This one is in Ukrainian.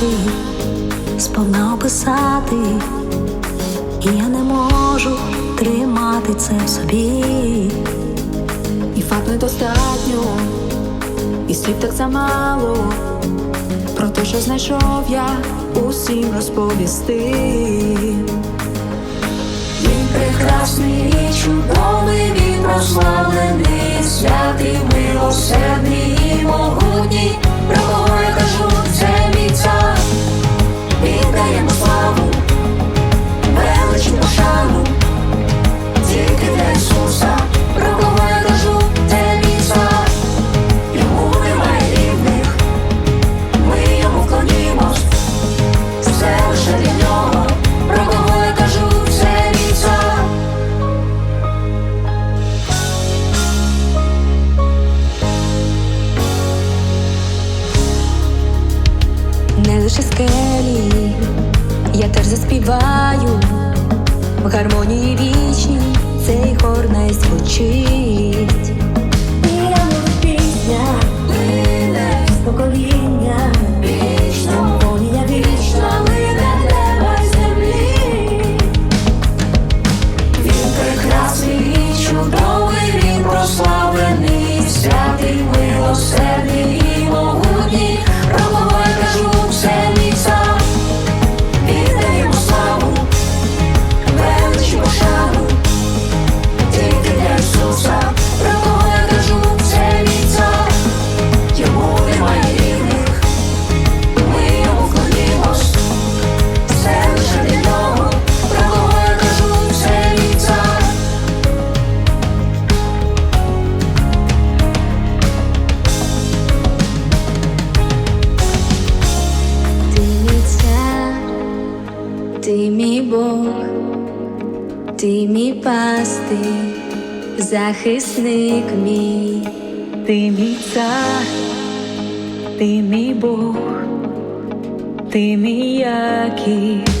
мати, сповна описати, і я не можу тримати це в собі, і факт недостатньо, і слів так замало, про те, що знайшов я усім розповісти. Він прекрасний і чудовий, він прославлений свят. say ти мій Бог, ти мій пасти, захисник мій, ти мій цар, ти мій Бог, ти мій який.